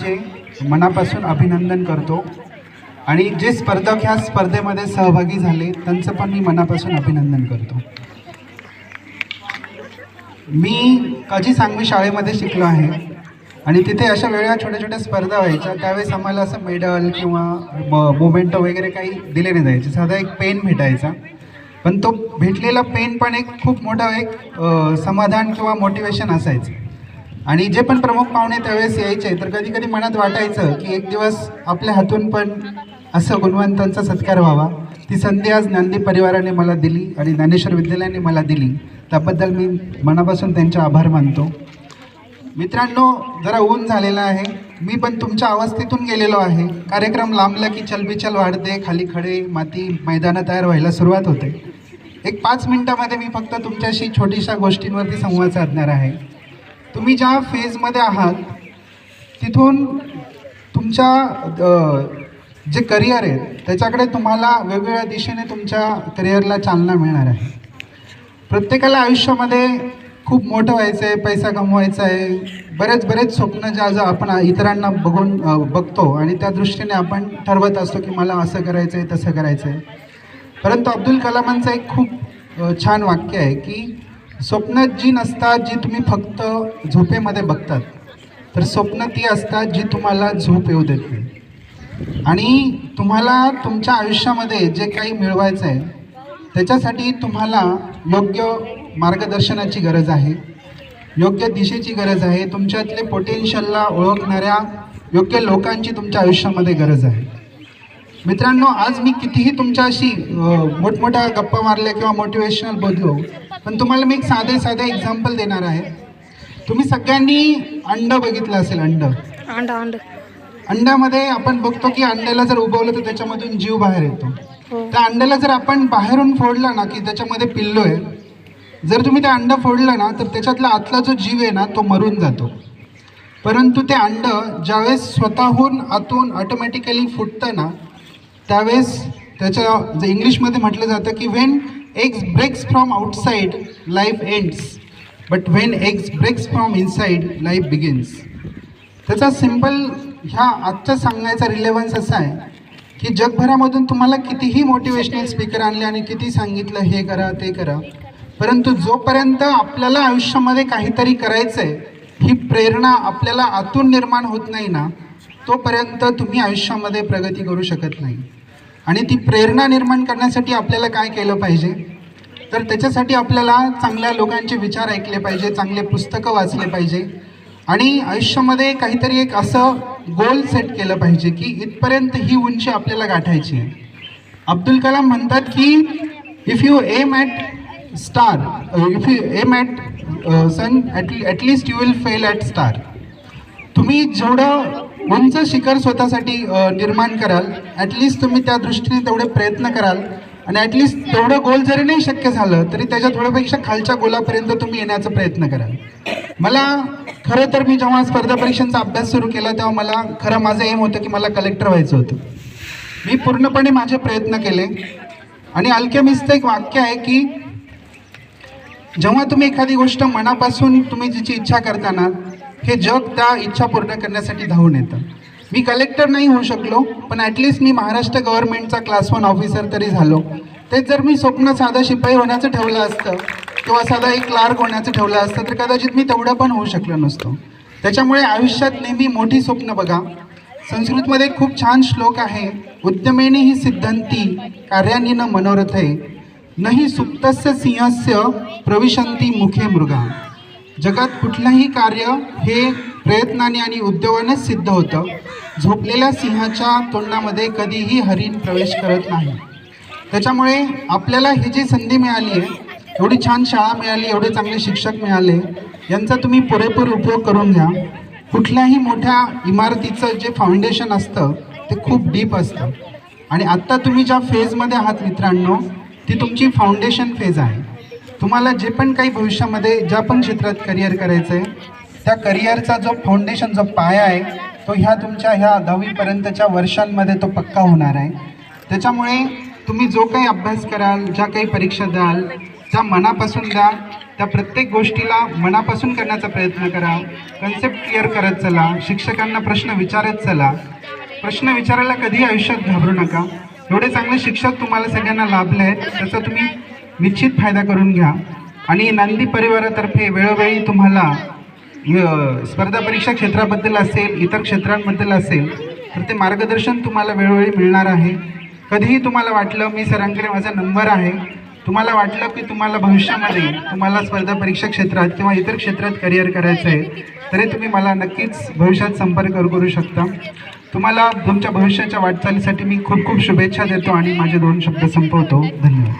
चे मनापासून अभिनंदन करतो. आणि जे स्पर्धक ह्या स्पर्धेमध्ये सहभागी झाले त्यांचं पण मी मनापासून अभिनंदन करतो. मी काजी सांगवी शाळेमध्ये शिकलो आहे आणि तिथे अशा वेगळ्या छोट्या छोट्या स्पर्धा व्हायच्या त्यावेळेस आम्हाला असं मेडल किंवा मोमेंटो वगैरे काही दिले नाही जायचे. साधा एक पेन भेटायचा. पण तो भेटलेला पेन पण एक खूप मोठा एक समाधान किंवा मोटिवेशन असायचं. आणि जे पण प्रमुख पाहुणे त्यावेळेस यायचे तर कधी कधी मनात वाटायचं की एक दिवस आपल्या हातून पण असं गुणवंतांचा सत्कार व्हावा. ती संधी आज ज्ञानदी परिवाराने मला दिली आणि ज्ञानेश्वर विद्यालयाने मला दिली. त्याबद्दल मी मनापासून त्यांचे आभार मानतो. मित्रांनो जरा ऊन झालेला आहे. मी पण तुमच्या अवस्थेतून गेलेलो आहे. कार्यक्रम लांबला की चलबिचल वाढते खाली खडे माती मैदानं तयार व्हायला सुरुवात होते. एक पाच मिनिटामध्ये मी फक्त तुमच्याशी छोटीशा गोष्टींवरती संवाद साधणार आहे. तुम्ही ज्या फेजमध्ये आहात तिथून तुमच्या जे करिअर आहे त्याच्याकडे तुम्हाला वेगवेगळ्या दिशेने तुमच्या करिअरला चालना मिळणार आहे. प्रत्येकाला आयुष्यामध्ये खूप मोठं व्हायचं आहे पैसा कमवायचा आहे बरेच बरेच स्वप्न ज्या ज्या आपण इतरांना बघून बघतो आणि त्या दृष्टीने आपण ठरवत असतो की मला असं करायचं आहे तसं करायचं आहे. परंतु अब्दुल कलामांचं एक खूप छान वाक्य आहे की स्वप्न जी नसतात जी तुम्ही फक्त झोपेमध्ये बघतात तर स्वप्न ती असतात जी तुम्हाला झोप येऊ देत नाही. आणि तुम्हाला तुमच्या आयुष्यामध्ये जे काही मिळवायचं आहे त्याच्यासाठी तुम्हाला योग्य मार्गदर्शनाची गरज आहे योग्य दिशेची गरज आहे तुमच्यातले पोटेन्शियलला ओळखणाऱ्या योग्य लोकांची तुमच्या आयुष्यामध्ये गरज आहे. मित्रांनो आज मी कितीही तुमच्याशी मोठमोठ्या गप्पा मारल्या किंवा मोटिवेशनल बोललो पण तुम्हाला मी एक साधे साधे एक्झाम्पल देणार आहे. तुम्ही सगळ्यांनी अंड बघितलं असेल अंड? अंड अंड. अंड्यामध्ये आपण बघतो की अंड्याला जर उगवलं तर त्याच्यामधून जीव बाहेर येतो. हो. त्या अंड्याला जर आपण बाहेरून फोडलं ना की त्याच्यामध्ये पिल्लो आहे जर तुम्ही ते अंड फोडलं ना तर त्याच्यातला आतला जो जीव आहे ना तो मरून जातो. परंतु ते अंड ज्यावेळेस स्वतःहून आतून ऑटोमॅटिकली फुटतं ना त्यावेळेस त्याच्या जे इंग्लिशमध्ये म्हटलं जातं की when eggs breaks from outside life ends but when eggs breaks from inside life begins त्याचा सिंपल ह्या आजचा सांगण्याचा रिलेव्हन्स असा आहे की जगभरामधून तुम्हाला कितीही मोटिवेशनल स्पीकर आणले आणि किती सांगितलं हे करा ते करा. परंतु जोपर्यंत आपल्याला आयुष्यामध्ये काहीतरी करायचं आहे ही प्रेरणा आपल्याला आतून निर्माण होत नाही ना तोपर्यंत तुम्ही आयुष्यामध्ये प्रगती करू शकत नाही. आणि ती प्रेरणा निर्माण करण्यासाठी आपल्याला काय केलं पाहिजे? तर त्याच्यासाठी आपल्याला चांगल्या लोकांचे विचार ऐकले पाहिजे चांगले पुस्तकं वाचले पाहिजे. आणि आयुष्यामध्ये काहीतरी एक असं गोल सेट केलं पाहिजे की इथपर्यंत ही उंची आपल्याला गाठायची आहे. अब्दुल कलाम म्हणतात की if you aim at star if you aim at sun at at least you will fail at star तुम्ही जेवढं उंच शिखर स्वतःसाठी निर्माण कराल. ॲटलिस्ट तुम्ही त्या दृष्टीने तेवढे प्रयत्न कराल. आणि ॲटलिस्ट तेवढं गोल जरी नाही शक्य झालं तरी त्याच्या थोड्यापेक्षा खालच्या गोलापर्यंत तुम्ही येण्याचा प्रयत्न कराल. मला खरं तर मी जेव्हा स्पर्धा परीक्षांचा अभ्यास सुरू केला तेव्हा मला खरं माझं एम होतं की मला कलेक्टर व्हायचं होतं. मी पूर्णपणे माझे प्रयत्न केले. आणि अल्केमिस्टचं एक वाक्य आहे की जेव्हा तुम्ही एखादी गोष्ट मनापासून तुम्ही जिची इच्छा करताना हे जग त्या इच्छा पूर्ण करण्यासाठी धावून येतं. मी कलेक्टर नाही होऊ शकलो पण ॲटलिस्ट मी महाराष्ट्र गव्हर्नमेंटचा क्लास वन ऑफिसर तरी झालो. तेच जर मी स्वप्न साधा शिपाई होण्याचं ठेवलं असतं किंवा साधा एक क्लार्क होण्याचं ठेवलं असतं तर कदाचित मी तेवढं पण होऊ शकलो नसतो. त्याच्यामुळे आयुष्यात नेहमी मोठी स्वप्न बघा. संस्कृतमध्ये खूप छान श्लोक आहे उद्यमेने ही सिद्धंती कार्यानी न मनोरथे नाही सुप्तस्य सिंहस्य प्रविशंती मुखे मृगा. जगात कुठलंही कार्य हे प्रयत्नाने आणि उद्योगानेच सिद्ध होतं. झोपलेल्या सिंहाच्या तोंडामध्ये कधीही हरिण प्रवेश करत नाही. त्याच्यामुळे आपल्याला ही जी संधी मिळाली आहे एवढी छान शाळा मिळाली एवढे चांगले शिक्षक मिळाले यांचा तुम्ही पुरेपूर उपयोग करून घ्या. कुठल्याही मोठ्या इमारतीचं जे फाउंडेशन असतं ते खूप डीप असतं. आणि आत्ता तुम्ही ज्या फेजमध्ये आहात मित्रांनो ती तुमची फाउंडेशन फेज आहे. तुम्हाला जे पण काही भविष्यामध्ये ज्या पण क्षेत्रात करिअर करायचं आहे त्या करिअरचा जो फाउंडेशन जो पाया आहे तो ह्या तुमच्या ह्या दहावीपर्यंतच्या वर्षांमध्ये तो पक्का होणार आहे. त्याच्यामुळे तुम्ही जो काही अभ्यास कराल ज्या काही परीक्षा द्याल त्या मनापासून द्या त्या प्रत्येक गोष्टीला मनापासून करण्याचा प्रयत्न करा. कन्सेप्ट क्लिअर करत चला. शिक्षकांना प्रश्न विचारत चला. प्रश्न विचारायला कधी आयुष्यात घाबरू नका. एवढे चांगले शिक्षक तुम्हाला सगळ्यांना लाभले आहेत. त्याचा तुम्ही निश्चित फायदा करून घ्या. आणि नंदी परिवारातर्फे वेळोवेळी तुम्हाला स्पर्धा परीक्षा क्षेत्राबद्दल असेल इतर क्षेत्रांबद्दल असेल तर ते मार्गदर्शन तुम्हाला वेळोवेळी मिळणार आहे. कधीही तुम्हाला वाटलं मी सरांकडे माझा नंबर आहे तुम्हाला वाटलं की तुम्हाला भविष्यामध्ये तुम्हाला स्पर्धा परीक्षा क्षेत्रात किंवा इतर क्षेत्रात करिअर करायचं आहे तरी तुम्ही मला नक्कीच भविष्यात संपर्क करू शकता. तुम्हाला तुमच्या भविष्याच्या वाटचालीसाठी मी खूप खूप शुभेच्छा देतो आणि माझे दोन शब्द संपवतो. धन्यवाद.